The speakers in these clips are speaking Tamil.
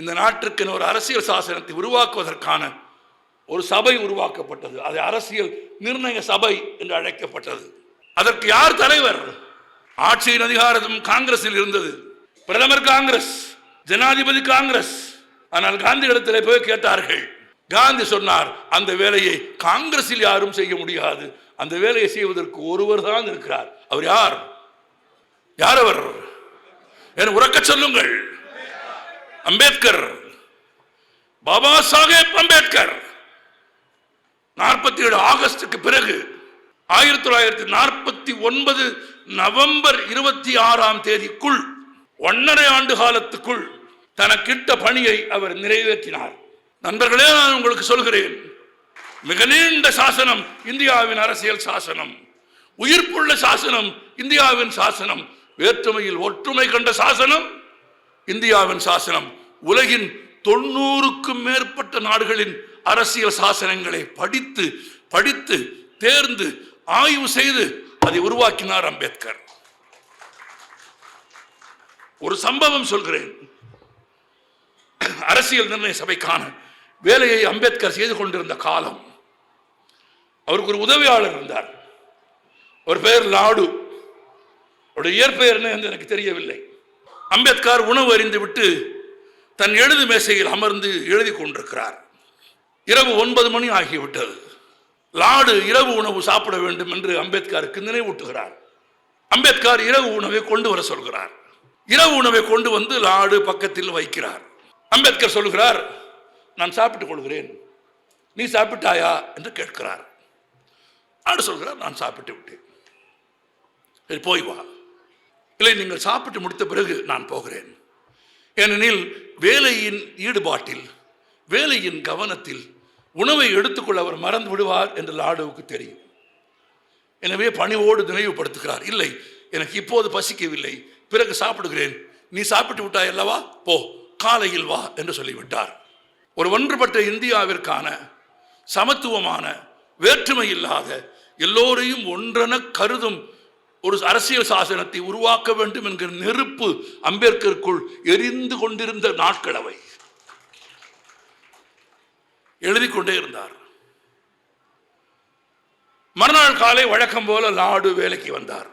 இந்த நாட்டிற்கு ஒரு அரசியல் சாசனத்தை உருவாக்குவதற்கான ஒரு சபை உருவாக்கப்பட்டது. அது அரசியல் நிர்ணய சபை என்று அழைக்கப்பட்டது. அதற்கு யார் தலைவர்? ஆட்சியின் அதிகாரத்தும் காங்கிரஸில் இருந்தது. பிரதமர் காங்கிரஸ் ஜனாதிபதி காங்கிரஸ். ஆனால் காந்தி இடத்தில் போய் கேட்டார்கள். காந்தி சொன்னார் அந்த வேலையை காங்கிரஸில் யாரும் செய்ய முடியாது. அந்த வேலையை செய்வதற்கு ஒருவர் தான் இருக்கிறார். அவர் யார்? யார் அவர்? என உறக்க சொல்லுங்கள். அம்பேத்கர் பாபா சாஹேப் அம்பேத்கர். நாற்பத்தி ஏழு ஆகஸ்டுக்கு பிறகு ஆயிரத்தி தொள்ளாயிரத்தி நாற்பத்தி ஒன்பது நவம்பர் இருபத்தி ஆறாம் தேதிக்குள் ஒன்னரை ஆண்டு காலத்துக்குள் தனக்கிட்ட பணியை அவர் நிறைவேற்றினார். நண்பர்களே நான் உங்களுக்கு சொல்கிறேன் மிக நீண்ட சாசனம் இந்தியாவின் அரசியல் சாசனம். உயிர்ப்புள்ள சாசனம் இந்தியாவின் சாசனம். வேற்றுமையில் ஒற்றுமை கண்ட சாசனம் இந்தியாவின் சாசனம் உலகின் தொண்ணூறுக்கும் மேற்பட்ட நாடுகளின் அரசியல் சாசனங்களை படித்து படித்து தேர்ந்து ஆய்வு செய்து அதை உருவாக்கினார் அம்பேத்கர். ஒரு சம்பவம் சொல்கிறேன். அரசியல் நிர்ணய சபைக்கான வேலையை அம்பேத்கர் செய்து கொண்டிருந்த காலம். அவருக்கு ஒரு உதவியாளர் இருந்தார். ஒரு பெயர் லாடு. அவருடைய இயற்பெயர் என்ன என்று எனக்கு தெரியவில்லை. அம்பேத்கர் உணவு அறிந்துவிட்டு தன் எழுது மேசையில் அமர்ந்து எழுதி கொண்டிருக்கிறார். இரவு ஒன்பது மணி ஆகிவிட்டது. லாடு இரவு உணவு சாப்பிட வேண்டும் என்று அம்பேத்கருக்கு நினைவூட்டுகிறார். அம்பேத்கர் இரவு உணவை கொண்டு வர சொல்கிறார். இரவு உணவை கொண்டு வந்து லாடு பக்கத்தில் வைக்கிறார். அம்பேத்கர் சொல்கிறார் நான் சாப்பிட்டுக் கொள்கிறேன். நீ சாப்பிட்டாயா? என்று கேட்கிறார். லாடு சொல்கிறார் நான் சாப்பிட்டு விட்டேன். சரி போய் வா. இல்லை நீங்கள் சாப்பிட்டு முடித்த பிறகு நான் போகிறேன். ஏனெனில் வேலையின் ஈடுபாட்டில் வேலையின் கவனத்தில் உணவை எடுத்துக்கொள்ள அவர் மறந்து விடுவார் என்று லாடுவுக்கு தெரியும். எனவே பணிவோடு நினைவுபடுத்துகிறார். இல்லை எனக்கு இப்போது பசிக்கவில்லை பிறகு சாப்பிடுகிறேன். நீ சாப்பிட்டு விட்டாய் அல்லவா? போ காலையில் வா என்று சொல்லிவிட்டார். ஒரு ஒன்றுபட்ட இந்தியாவிற்கான சமத்துவமான வேற்றுமை இல்லாத எல்லோரையும் ஒன்றென கருதும் ஒரு அரசியல் சாசனத்தை உருவாக்க வேண்டும் என்கிற நெருப்பு அம்பேத்கருக்குள் எரிந்து கொண்டிருந்த நாட்களவை எழுதி கொண்டே இருந்தார். மறுநாள் காலை வழக்கம் போல லாடு வேலைக்கு வந்தார்.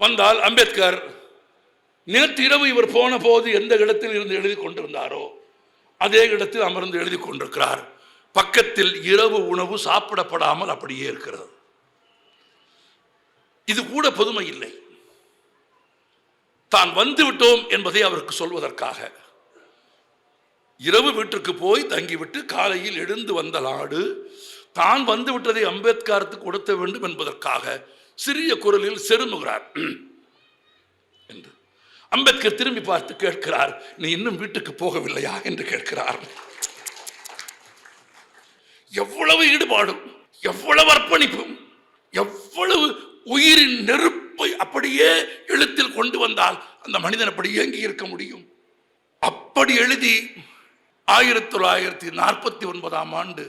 வந்தால் அம்பேத்கர் நேற்று இரவு இவர் போன போது எந்த இடத்தில் இருந்து எழுதி கொண்டிருந்தாரோ அதே இடத்தில் அமர்ந்து எழுதி கொண்டிருக்கிறார். பக்கத்தில் இரவு உணவு சாப்பிடப்படாமல் அப்படியே இருக்கிறது. இது கூட பொதுமை இல்லை. தான் வந்து விட்டோம் என்பதை அவருக்கு சொல்வதற்காக. இரவு வீட்டுக்கு போய் தங்கிவிட்டு காலையில் எழுந்து வந்த நாடு தான் வந்து விட்டதை அம்பேத்கருக்கு கொடுத்த வேண்டும் என்பதற்காக சிறிய குரலில் செருமுகிறார். என்று. அம்பேத்கர் திரும்பி பார்த்து கேட்கிறார் நீ இன்னும் வீட்டுக்கு போகவில்லையா? என்று கேட்கிறார். எவ்வளவு ஈடுபாடும் எவ்வளவு அர்ப்பணிப்பும் எவ்வளவு உயிரின் நெருப்பை அப்படியே எழுத்தில் கொண்டு வந்தால் அந்த மனிதன் அப்படி இயங்கி இருக்க முடியும். அப்படி எழுதி ஆயிரத்தி தொள்ளாயிரத்தி நாற்பத்தி ஒன்பதாம் ஆண்டு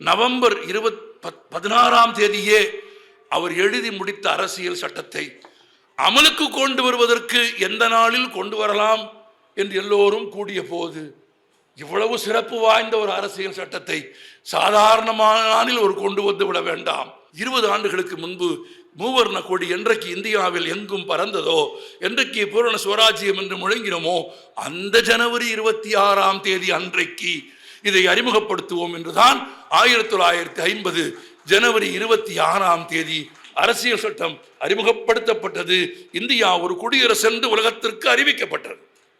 நவம்பர் இருபத் பதினாறாம் தேதியே அவர் எழுதி முடித்த அரசியல் சட்டத்தை அமலுக்கு கொண்டு வருவதற்கு எந்த நாளில் கொண்டு வரலாம் என்று எல்லோரும் கூடிய போது இவ்வளவு சிறப்பு வாய்ந்த ஒரு அரசியல் சட்டத்தை சாதாரணமான நாளில் ஒரு கொண்டு வந்து விட வேண்டாம். இருபது ஆண்டுகளுக்கு முன்பு மூவர்ண கொடி என்றைக்கு இந்தியாவில் எங்கும் பறந்ததோ என்றைக்கு பூரண சுவராஜ்யம் என்று முழங்கினோமோ அந்த ஜனவரி இருபத்தி ஆறாம் தேதி அன்றைக்கு இதை அறிமுகப்படுத்துவோம் என்றுதான் ஆயிரத்தி தொள்ளாயிரத்தி ஐம்பது ஜனவரி இருபத்தி ஆறாம் தேதி அரசியல் சட்டம் அறிமுகப்படுத்தப்பட்டது. இந்தியா ஒரு குடியரசு என்று உலகத்திற்கு அறிவிக்கப்பட்டது.